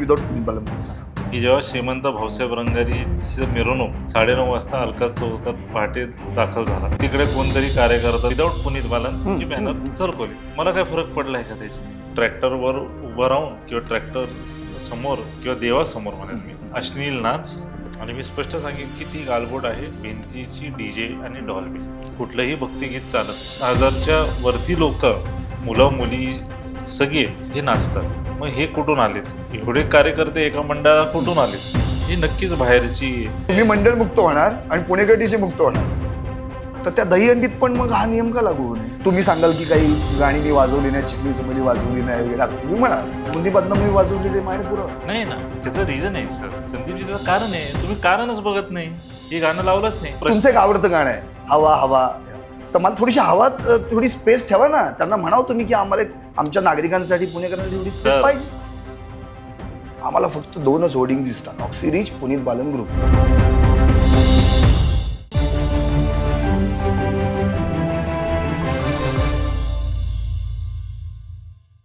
Without Balan की जेव्हा श्रीमंत भाऊसाहेब रंगारीची मिरवणूक साडेनऊ वाजता अलका चौकात पहाटे दाखल झाला. तिकडे कोणतरी कार्यकर्ता विदाऊट पुनीत बालन बॅनर चरकवली. मला काय फरक पडलाय का त्याची ट्रॅक्टरवर उभं राहून किंवा ट्रॅक्टर समोर किंवा देवासमोर म्हणेल मी अश्लील नाच. आणि मी स्पष्ट सांगेन किती गालबोट आहे भिंतीची डीजे आणि डॉल्बी कुठलंही भक्तिगीत चालत. हजारच्या वरती लोक मुलं मुली सगळे हे नाचतात. मग हे कुठून आलेत? एवढे कार्यकर्ते एका मंडळात कुठून आलेत? ही नक्कीच बाहेरची तुम्ही मंडळ मुक्त होणार आणि पुणेकर डीजे मुक्त होणार. तर त्या दहीहंडीत पण मग हा नियम का लागू नये तुम्ही सांगाल की काही गाणी मी वाजवली नाही चिकनी चमली वाजवली नाही वगैरे असं तुम्ही म्हणा कुंदी बदनाम मी वाजवलेली माहिती पुरं. नाही ना त्याचं रिझन आहे सर संदीपजी त्याचं कारण आहे. तुम्ही कारणच बघत नाही. हे गाणं लावलंच नाही. तुमचं एक आवडतं गाणं आहे. हवा हवा तर मला थोडीशी हवा थोडी स्पेस ठेवा ना. त्यांना म्हणाव तुम्ही की आम्हाला आमच्या नागरिकांसाठी पुणेकरांसाठी थोडी स्पेस. पाहिजे. आम्हाला फक्त दोनच होर्डिंग दिसतात. ऑक्सिरीज पुनीत बालन ग्रुप